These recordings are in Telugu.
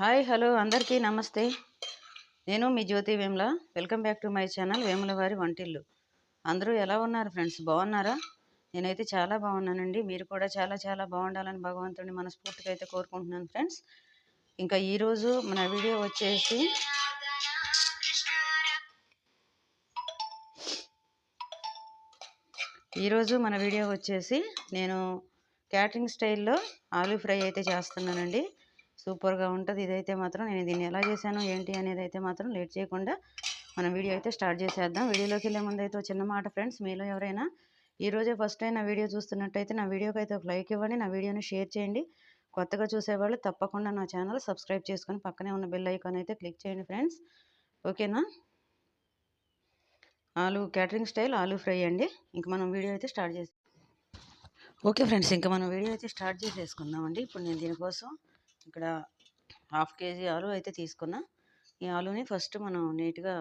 హాయ్ హలో అందరికీ నమస్తే. నేను మీ Jyothi Vemula. Welcome back to my channel Vemula వారి వంటిల్లు. అందరూ ఎలా ఉన్నారు ఫ్రెండ్స్? బాగున్నారా నేనైతే చాలా బాగున్నానండి మీరు కూడా చాలా చాలా బాగుండాలని భగవంతుడిని మనస్ఫూర్తిగా అయితే కోరుకుంటున్నాను ఫ్రెండ్స్. ఇంకా ఈరోజు మన వీడియో వచ్చేసి ఈరోజు మన వీడియో వచ్చేసి నేను క్యాటరింగ్ స్టైల్లో ఆలూ ఫ్రై అయితే చేస్తున్నానండి. సూపర్గా ఉంటుంది. ఇదైతే మాత్రం నేను దీన్ని ఎలా చేశాను ఏంటి అనేది అయితే మాత్రం లేట్ చేయకుండా మనం వీడియో అయితే స్టార్ట్ చేసేద్దాం. వీడియోలోకి వెళ్ళే ముందు అయితే చిన్న మాట ఫ్రెండ్స్ మీలో ఎవరైనా ఈరోజే ఫస్ట్ టైం నా వీడియో చూస్తున్నట్టయితే నా వీడియోకి అయితే ఒక లైక్ ఇవ్వండి నా వీడియోని షేర్ చేయండి. కొత్తగా చూసేవాళ్ళు తప్పకుండా నా ఛానల్ సబ్స్క్రైబ్ చేసుకొని పక్కనే ఉన్న బెల్ ఐకాన్ అయితే క్లిక్ చేయండి ఫ్రెండ్స్. ఓకేనా? ఆలు క్యాటరింగ్ స్టైల్ ఆలు ఫ్రై అండి. ఇంక మనం వీడియో అయితే స్టార్ట్ చేసి ఓకే ఫ్రెండ్స్ ఇంకా మనం వీడియో అయితే స్టార్ట్ చేసేసుకుందామండి. ఇప్పుడు నేను దీనికోసం ఇక్కడ హాఫ్ కేజీ ఆలు అయితే తీసుకున్నా. ఈ ఆలుని ఫస్ట్ మనం నీట్గా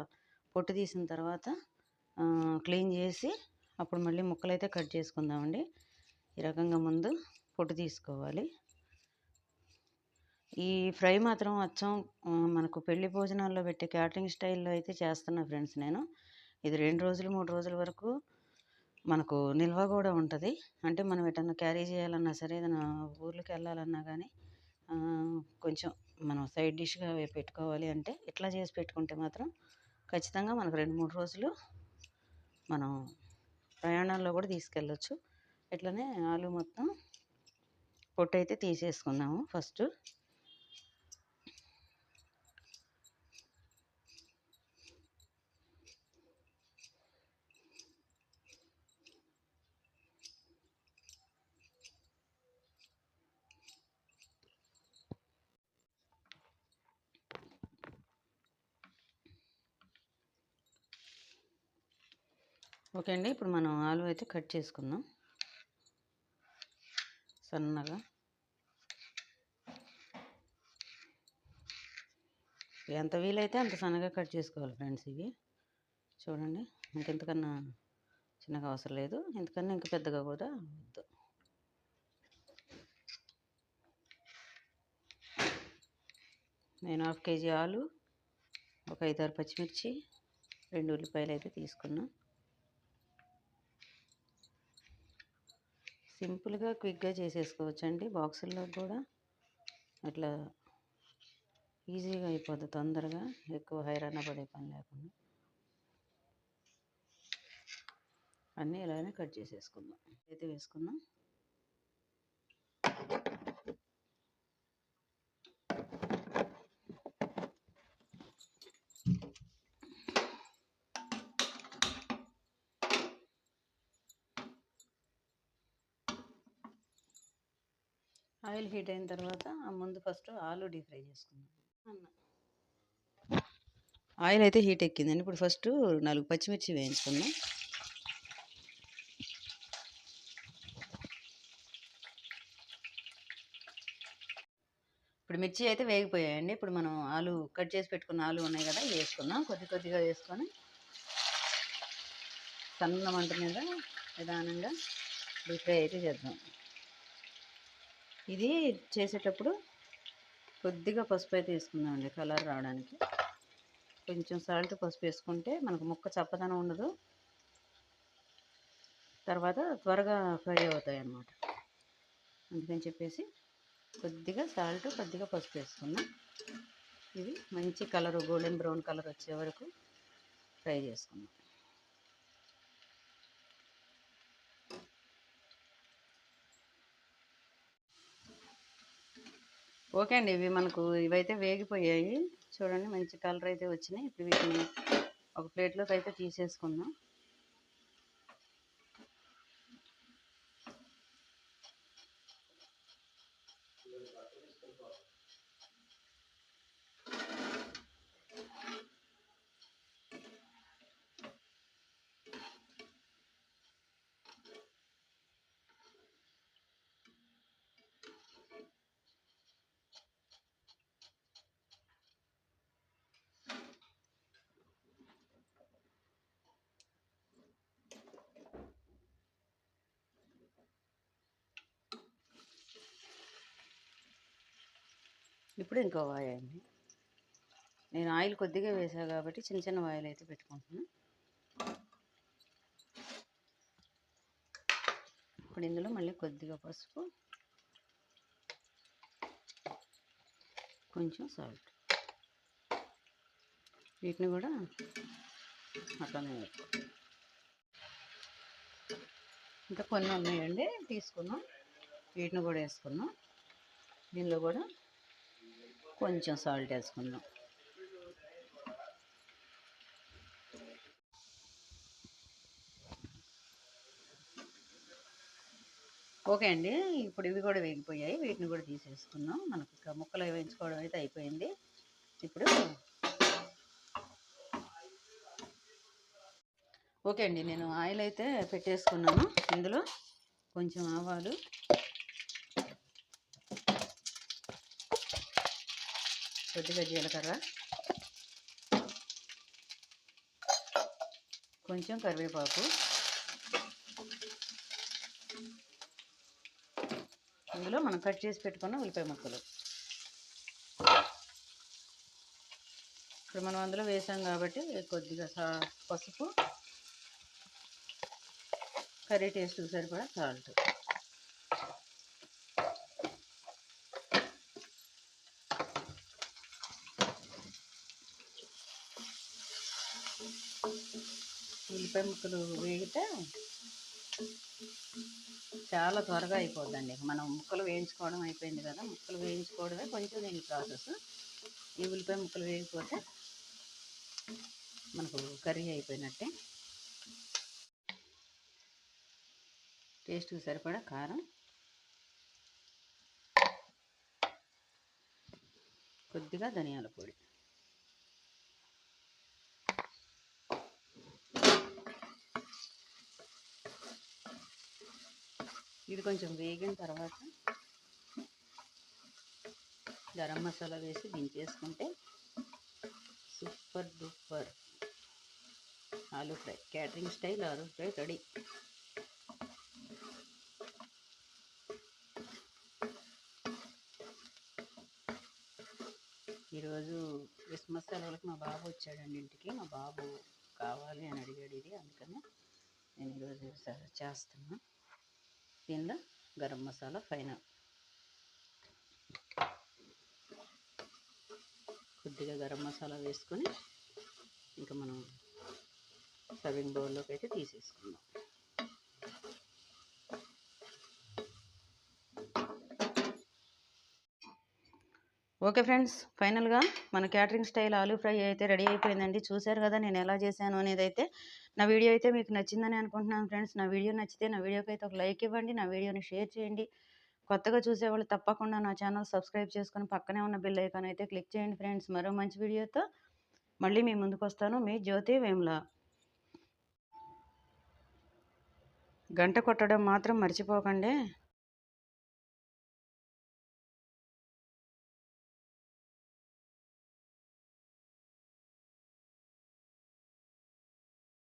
పొట్టు తీసిన తర్వాత క్లీన్ చేసి అప్పుడు మళ్ళీ ముక్కలు అయితే కట్ చేసుకుందామండి. ఈ రకంగా ముందు పొట్టు తీసుకోవాలి. ఈ ఫ్రై మాత్రం అచ్చం మనకు పెళ్ళి భోజనాల్లో పెట్టే క్యాటరింగ్ స్టైల్లో అయితే చేస్తున్నా ఫ్రెండ్స్ నేను. ఇది రెండు రోజులు మూడు రోజుల వరకు మనకు నిల్వ కూడా ఉంటుంది. అంటే మనం ఎటన్నా క్యారీ చేయాలన్నా సరే ఏదైనా ఊర్లోకి వెళ్ళాలన్నా కానీ కొంచెం మనం సైడ్ డిష్గా పెట్టుకోవాలి అంటే ఇట్లా చేసి పెట్టుకుంటే మాత్రం ఖచ్చితంగా మనకు రెండు మూడు రోజులు మనం ప్రయాణాల్లో కూడా తీసుకెళ్ళొచ్చు. ఇట్లనే ఆలు మొత్తం పొట్టు అయితే తీసేసుకున్నాము ఫస్ట్. ఓకే అండి. ఇప్పుడు మనం ఆలు అయితే కట్ చేసుకుందాం. సన్నగా. ఎంత వీలైతే అంత సన్నగా కట్ చేసుకోవాలి ఫ్రెండ్స్ ఇవి. చూడండి ఇంకెంతకన్నా చిన్నగా అవసరం లేదు. ఇంతకన్నా ఇంక పెద్దగా కూడా వద్దు. నేను హాఫ్ కేజీ ఆలు ఒక ఐదారు పచ్చిమిర్చి రెండు ఉల్లిపాయలు అయితే తీసుకున్నాను సింపుల్గా క్విక్గా చేసేసుకోవచ్చు అండి బాక్సుల్లో కూడా. అట్లా ఈజీగా అయిపోద్ది తొందరగా ఎక్కువ హైరాణ పడే పని లేకుండా. అన్నీ ఇలానే కట్ చేసేసుకుందాం. అయితే వేసుకుందాం. ఆయిల్ హీట్ అయిన తర్వాత ముందు ఫస్ట్ ఆలు డీప్ ఫ్రై చేసుకుందాం. ఆయిల్ అయితే హీట్ ఎక్కిందండి. ఇప్పుడు ఫస్ట్ నాలుగు పచ్చిమిర్చి వేయించుకుందాం. ఇప్పుడు మిర్చి అయితే వేగిపోయాయండి. ఇప్పుడు మనం ఆలు కట్ చేసి పెట్టుకున్న ఆలు ఉన్నాయి కదా వేసుకుందాం. కొద్ది కొద్దిగా వేసుకొని సన్న మంట మీద నిదానంగా డీప్ ఫ్రై అయితే చేద్దాం. ఇది చేసేటప్పుడు కొద్దిగా పసుపు అయితే వేసుకుందామండి కలర్ రావడానికి. కొంచెం సాల్ట్ పసుపు వేసుకుంటే మనకు ముక్క చప్పదనం ఉండదు. తర్వాత త్వరగా ఫ్రై అవుతాయి అన్నమాట అందుకని చెప్పేసి కొద్దిగా సాల్ట్ కొద్దిగా పసుపు వేసుకున్నాం ఇది మంచి కలరు గోల్డెన్ బ్రౌన్ కలర్ వచ్చే వరకు ఫ్రై చేసుకున్నాం ఓకే అండి. ఇవి మనకు ఇవైతే వేగిపోయాయి. చూడండి మంచి కలర్ అయితే వచ్చినాయి. ఇప్పుడు వీటిని ఒక ప్లేట్లోకి అయితే తీసేసుకుందాం. ఇప్పుడు ఇంకో వాయి అండి. నేను ఆయిల్ కొద్దిగా వేసా కాబట్టి చిన్న చిన్న వాయిల్ అయితే పెట్టుకుంటున్నాను ఇప్పుడు ఇందులో మళ్ళీ కొద్దిగా పసుపు కొంచెం సాల్ట్ వీటిని కూడా అట్లానే ఇంకా కొన్ని ఉన్నాయండి తీసుకున్నాం. వీటిని కూడా వేసుకున్నాం. దీనిలో కూడా కొంచెం సాల్ట్ వేసుకుందాం. ఓకే అండి ఇప్పుడు ఇవి కూడా వేగిపోయాయి. వీటిని కూడా తీసేసుకున్నాం మనకు ముక్కలు వేయించుకోవడం అయితే అయిపోయింది. ఇప్పుడు ఓకే అండి నేను ఆయిల్ అయితే పెట్టేసుకున్నాను. ఇందులో కొంచెం ఆవాలు కొద్దిగా జీలకర్ర. కొంచెం కరివేపాకు. ఇందులో మనం కట్ చేసి పెట్టుకున్న ఉల్లిపాయ ముక్కలు. ఇప్పుడు మనం అందులో వేసాం కాబట్టి కొద్దిగా సా పసుపు. కర్రీ టేస్ట్ సరిపడా సాల్ట్. ఉల్లిపాయ ముక్కలు వేగితే చాలా త్వరగా అయిపోద్దండి. మనం ముక్కలు వేయించుకోవడం అయిపోయింది కదా ముక్కలు వేయించుకోవడమే కొంచెం దీని ప్రాసెస్. ఈ ఉల్లిపాయ ముక్కలు వేగిపోతే మనకు కర్రీ అయిపోయినట్టే. టేస్ట్కి సరిపడా కారం కొద్దిగా ధనియాల పొడి. ఇది కొంచెం వేగిన తర్వాత గరం మసాలా వేసి దించేసుకుంటే super duper aloo fry. Catering style aloo fry ready. ఈరోజు క్రిస్మస్ సెలవులకు మా బాబు వచ్చాడండి ఇంటికి. మా బాబు కావాలి అని అడిగాడు ఇది అందుకనే నేను ఈరోజు స- చేస్తున్నా. దీనిలో గరం మసాలా ఫైనల్ కొద్దిగా గరం మసాలా వేసుకొని ఇంకా మనం సర్వింగ్ బౌల్లోకి అయితే తీసేసుకుందాం. ఓకే ఫ్రెండ్స్ ఫైనల్గా మన క్యాటరింగ్ స్టైల్ ఆలూ ఫ్రై అయితే రెడీ అయిపోయిందండి. చూశారు కదా నేను ఎలా చేశాను అనేది అయితే నా వీడియో అయితే మీకు నచ్చిందని అనుకుంటున్నాను ఫ్రెండ్స్. నా వీడియో నచ్చితే నా వీడియోకి అయితే ఒక లైక్ ఇవ్వండి నా వీడియోని షేర్ చేయండి. కొత్తగా చూసేవాళ్ళు తప్పకుండా నా ఛానల్ సబ్స్క్రైబ్ చేసుకొని పక్కనే ఉన్న బిల్ ఐకాన్ అయితే క్లిక్ చేయండి ఫ్రెండ్స్. మరో మంచి వీడియోతో మళ్ళీ మీ ముందుకు వస్తాను. మీ జ్యోతి వేమ్లా. గంట కొట్టడం మాత్రం మర్చిపోకండి.